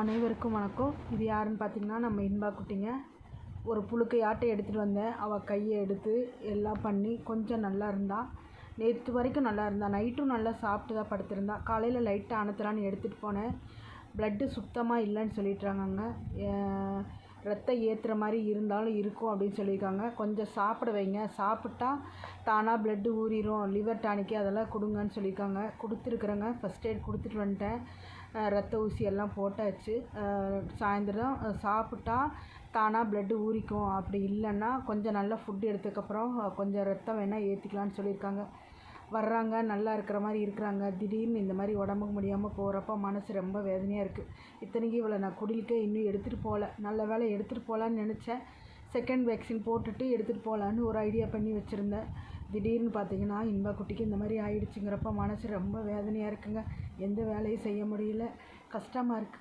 அனைவருக்கும் வணக்கம். இது யாருன்னு பார்த்தீங்கன்னா நம்ம இன்பா குட்டிங்க. ஒரு புழுக்கையாட்டை எடுத்துகிட்டு வந்தேன். அவள் கையை எடுத்து எல்லாம் பண்ணி கொஞ்சம் நல்லா இருந்தா. நேற்று வரைக்கும் நல்லா இருந்தா. நைட்டும் நல்லா சாப்பிட்டு தான் படுத்திருந்தா. காலையில் லைட்டாக அனுத்தலான்னு எடுத்துகிட்டு போனேன். ப்ளட்டு சுத்தமாக இல்லைன்னு சொல்லிட்டாங்கங்க ரத்தம் ஏற்றுற மாதிரி இருந்தாலும் இருக்கும் அப்படின்னு சொல்லியிருக்காங்க. கொஞ்சம் சாப்பிட வைங்க. சாப்பிட்டா தானாக பிளட்டு ஊறிடும் லிவர் டானிக்கு அதெல்லாம் கொடுங்கன்னு சொல்லியிருக்காங்க. கொடுத்துருக்குறேங்க. ஃபஸ்ட் எய்ட் கொடுத்துட்டு வந்துட்டேன். ரத்த ஊசி எல்லாம் போட்டாச்சு. சாயந்தரம் சாப்பிட்டா தானாக பிளட்டு ஊறிக்கும். அப்படி இல்லைன்னா கொஞ்சம் நல்லா ஃபுட் எடுத்ததுக்கப்புறம் கொஞ்சம் ரத்தம் வேணால் ஏற்றிக்கலான்னு சொல்லியிருக்காங்க. வர்றாங்க நல்லா இருக்கிற மாதிரி இருக்கிறாங்க. திடீர்னு இந்த மாதிரி உடம்புக்கு முடியாமல் போகிறப்ப மனசு ரொம்ப வேதனையாக இருக்குது இத்தனைக்கும் இவளை நான் குடிலுக்கே இன்னும் எடுத்துகிட்டு போகல நல்ல வேலை எடுத்துகிட்டு போகலான்னு நினச்சேன். செகண்ட் வேக்சின் போட்டுட்டு எடுத்துகிட்டு போகலான்னு ஒரு ஐடியா பண்ணி வச்சுருந்தேன். திடீர்னு பார்த்தீங்கன்னா இன்பா குட்டிக்கு இந்த மாதிரி ஆயிடுச்சுங்கிறப்ப மனசு ரொம்ப வேதனையாக இருக்குங்க. எந்த வேலையும் செய்ய முடியல. கஷ்டமாக இருக்குது